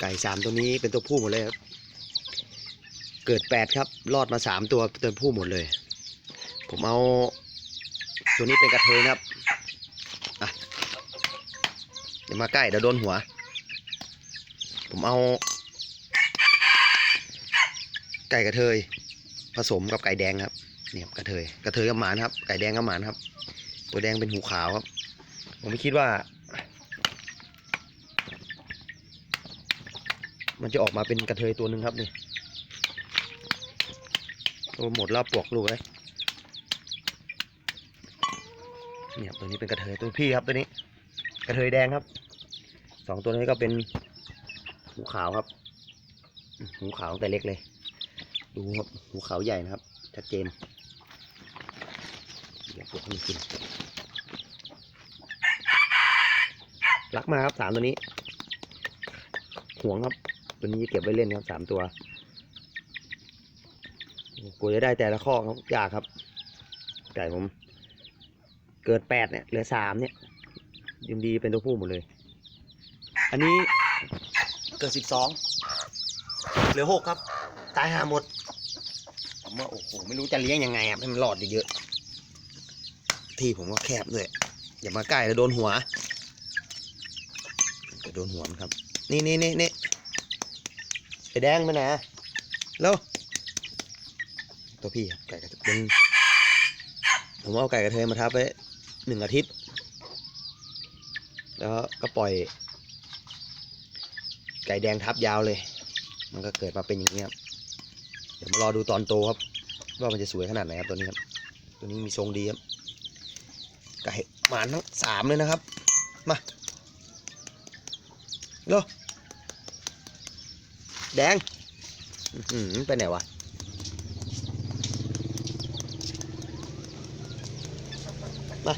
ไก่สามตัวนี้เป็นตัวผู้หมดเลยครับ เกิดแปดครับ รอดมาสามตัวเป็นตัวผู้หมดเลย ผมเอา ตัวนี้เป็นกระเทยนะครับเดี๋ยวมาใกล้เดี๋ยวโดนหัว ผมเอา ไก่กระเทย ผสมกับไก่แดงครับเนี่ยครับกระเทยกระเทยกับหมานครับ ไก่แดงกับหมานครับ ตัวแดงเป็นหูขาวครับ ผมไม่คิดว่า มันจะออกมาเป็นกระเทยตัวหนึ่งครับนี่โอ้หมดรอบปลวกลูกเลยเนี่ยตัวนี้เป็นกระเทยตัวพี่ครับตัวนี้ กระเทยแดงครับสองตัวนี้ก็เป็นหูขาวครับหูขาวตั้งแต่เล็กเลย ดูครับหูขาวใหญ่นะครับ ชัดเจนเดี๋ยวพวกนี้กินรักมาครับสามตัวนี้ห่วงครับ ตัวนี้เก็บไว้เล่นครับสามตัวกลัวจะได้แต่ละข้อครับยากครับ ไก่ผม เกิดแปดเนี่ยเหลือสามเนี่ยยินดีเป็นตัวผู้หมดเลย อันนี้เกิดสิบสองเหลือหกครับ ตายหาหมดผมว่าโอ้โหไม่รู้จะเลี้ยงยังไงอะให้มันรอดเยอะๆที่ผมก็แคบด้วยอย่ามาใกล้แล้วโดนหัวจะโดนหัวมันครับ นี่นี่นี่นี่ แดงไปไหนะแล้วตัวพี่ครับไก่กระเทยเป็นผมเอาไก่กระเทยมาทับไว้หนึ่งอาทิตย์ แล้วก็ปล่อย ไก่แดงทับยาวเลย มันก็เกิดมาเป็นอย่างนี้ครับเดี๋ยวมารอดูตอนโตครับ ว่ามันจะสวยขนาดไหนครับตัวนี้ครับตัวนี้มีทรงดีครับไก่หมานทั้งสามเลยนะครับ มาโล แดงอืมไปไหนวะมา